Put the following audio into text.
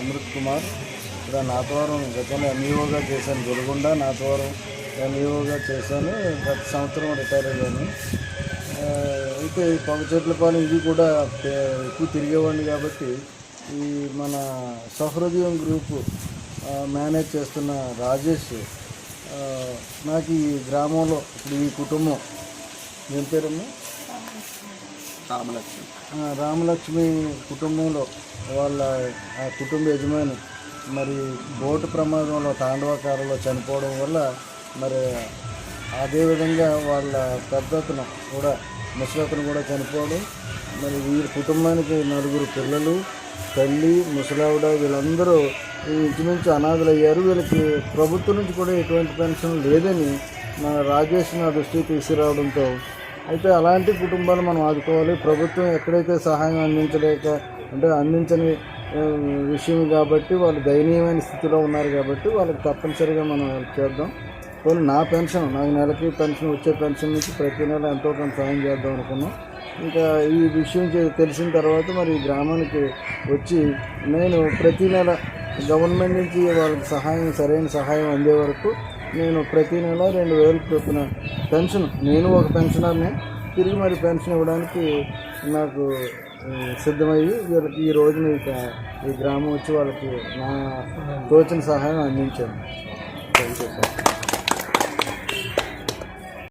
అమృత్ కుమార్. ఇక్కడ నాతవరం గతంలో ఎంఈఓగా చేశాను. గురుగుండ నాతవరం ఎంఈఓగా చేశాను. గత సంవత్సరం రిటైర్ అయ్యాను. అయితే పొగ చెట్ల పాలెం ఇవి కూడా ఎక్కువ తిరిగేవాడిని కాబట్టి ఈ మన సహృదయం గ్రూపు మేనేజ్ చేస్తున్న రాజేష్ నాకు ఈ గ్రామంలో ఇప్పుడు ఈ కుటుంబం ఏం పేరమ్మా? రామలక్ష్మి. రామలక్ష్మి కుటుంబంలో వాళ్ళ ఆ కుటుంబ యజమాని మరి బోటు ప్రమాదంలో తాండవకారంలో చనిపోవడం వల్ల మరి అదేవిధంగా వాళ్ళ పెద్దతను కూడా ముసలతను కూడా చనిపోవడం మరి వీరి కుటుంబానికి నలుగురు పిల్లలు తల్లి ముసలావిడ వీళ్ళందరూ ఇంచుమించు అనాథలు అయ్యారు వీళ్ళకి ప్రభుత్వం నుంచి కూడా ఎటువంటి పెన్షన్ లేదని మన రాజేష్ నా దృష్టికి తీసుకురావడంతో అయితే అలాంటి కుటుంబాలు మనం ఆదుకోవాలి. ప్రభుత్వం ఎక్కడైతే సహాయం అందించలేక అంటే అందించని విషయం కాబట్టి వాళ్ళు దయనీయమైన స్థితిలో ఉన్నారు కాబట్టి వాళ్ళకి తప్పనిసరిగా మనం హెల్ప్ చేద్దాం. పోనీ నా పెన్షన్ నాకు నెలకి పెన్షన్ వచ్చే పెన్షన్ నుంచి ప్రతి నెల ఎంతో కొంత సాయం చేద్దాం అనుకున్నాం. ఇంకా ఈ విషయం తెలిసిన తర్వాత మరి ఈ గ్రామానికి వచ్చి నేను ప్రతి నెల గవర్నమెంట్ నుంచి వాళ్ళకి సహాయం సరైన సహాయం అందే వరకు నేను ప్రతి నెల రెండు వేలు చొప్పున పెన్షన్ నేను ఒక పెన్షనర్ని తిరిగి మరి పెన్షన్ ఇవ్వడానికి నాకు సిద్ధమయ్యి వీళ్ళకి ఈ రోజున ఇక ఈ గ్రామం వచ్చి వాళ్ళకి నా తోచిన సహాయం అందించాను. Thank you sir